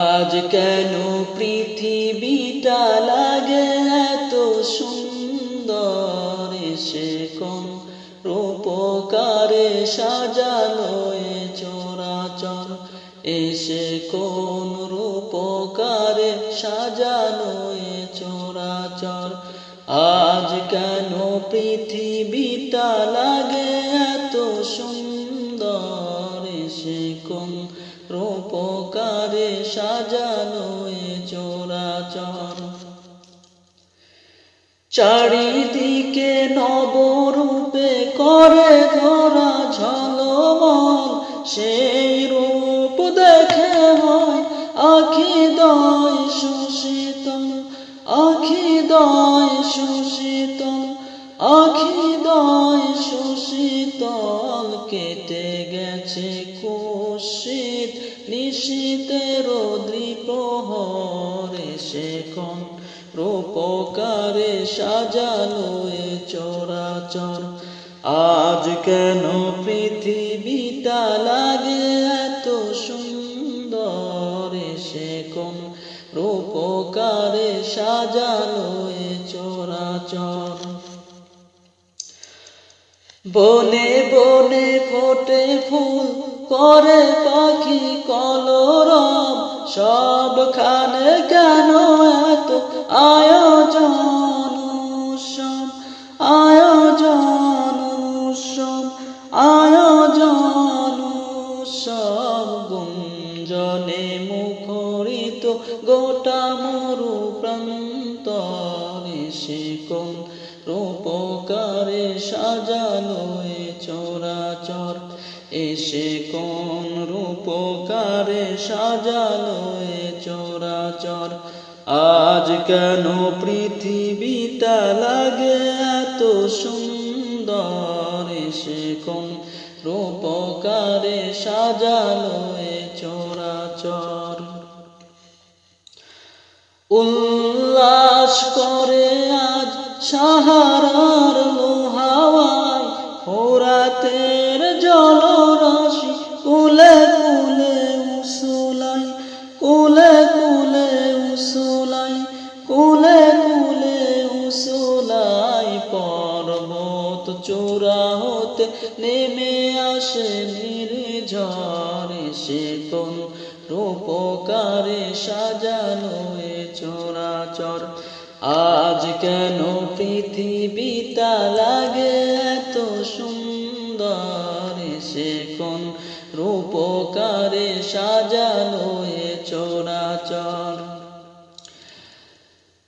আজ কেন পৃথিবীটা লাগে এত সুন্দর? সে কোন রূপকারে সাজানো এ চরাচর? এসে কোন রূপকারে সাজানো এ চরাচর? আজ কেন পৃথিবীটা লাগে এত সুন্দর কোন রূপকারে সাজানো এ চরাচর। চারিদিকে নবরূপে করে ধরা ঝলমল, সেই রূপ দেখে হয় আখি দয় সুশীতল আখি দয় সুশীতল আখি দয় কেটে গেছে কুশিত। নিশীতের দ্বিপ্রহরে সেখন রূপকারে সাজানো এ চরাচর। আজ কেন পৃথিবীটা লাগে এত সুন্দর? সে কোন রূপকারে সাজানো বনে বনে ফোটে ফুল, করে পাখি কলরব। সবখানে কেন এত আয়োজন আয়োজন আয়োজন উৎসব। গুঞ্জনে মুখরিত গোটা মরু সে রূপকারে সাজানো এ চরাচর। এসে কোন রূপকারে সাজানো এ চরাচর। আজ কেন পৃথিবীটা লাগে এত সুন্দর? এসে কোন রূপকারে সাজানো এ চরাচর। উল্লাস করে সাহারার লোহাওয়ায় হোরাতের জলরাশি, কুলে কুলে উসুলাই, কুলে কুলে উসুলাই, কুলে কুলে উসুলাই, পর্বত চূড়া হতে নেমে আসে নির্ঝরে সে কোন রূপকারে সাজানো চরাচর আজ কেন পৃথিবীটা লাগে এত সুন্দর? সে কোন রূপকারে সাজানো এ চরাচর?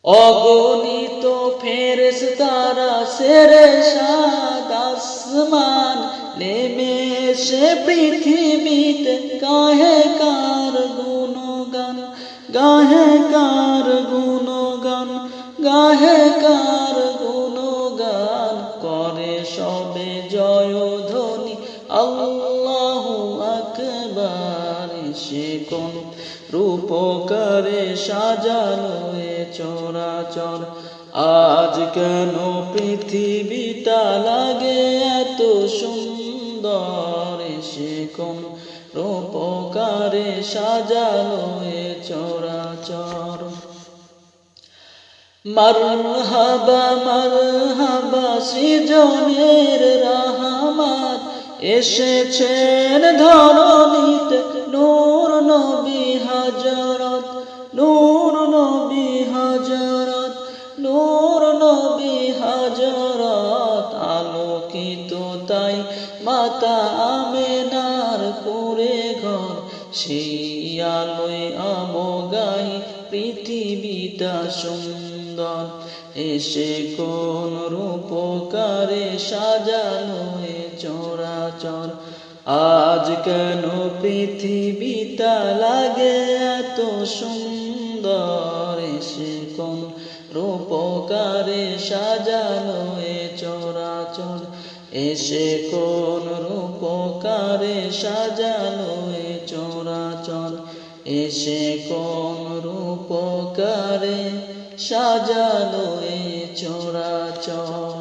অগণিত ফেরেস তারা সেরে সাদ আসমান নেমে এসে পৃথিবীতে আল্লাহ আকবার, সে কোন রূপকারে সাজানো এ চরাচর। আজ কেন পৃথিবীটা লাগে এত সুন্দর? সে কোন রূপকারে সাজানো এ চরাচর। মারহাবা মারহাবা, সৃজনের রাহমাত। এসেছেন ধরণীতে নূর নবী হাজরত, নূর নবী হাজরত, নূর নবী হাজরত, আলোকিত তাই মাতা আমেনার করে ঘর, সেই আলোয় আমগাই পৃথিবীটা সুন্দর। এসে কোন রূপকারে সাজানো এ চরাচর। আজ কেন পৃথিবীটা লাগে এত সুন্দর? এসে কোন রূপকারে সাজানো এ চরাচর। এসে কোন রূপকারে সাজানো এ চরাচর। এসে কোন রূপকারে সাজানো এ চরাচর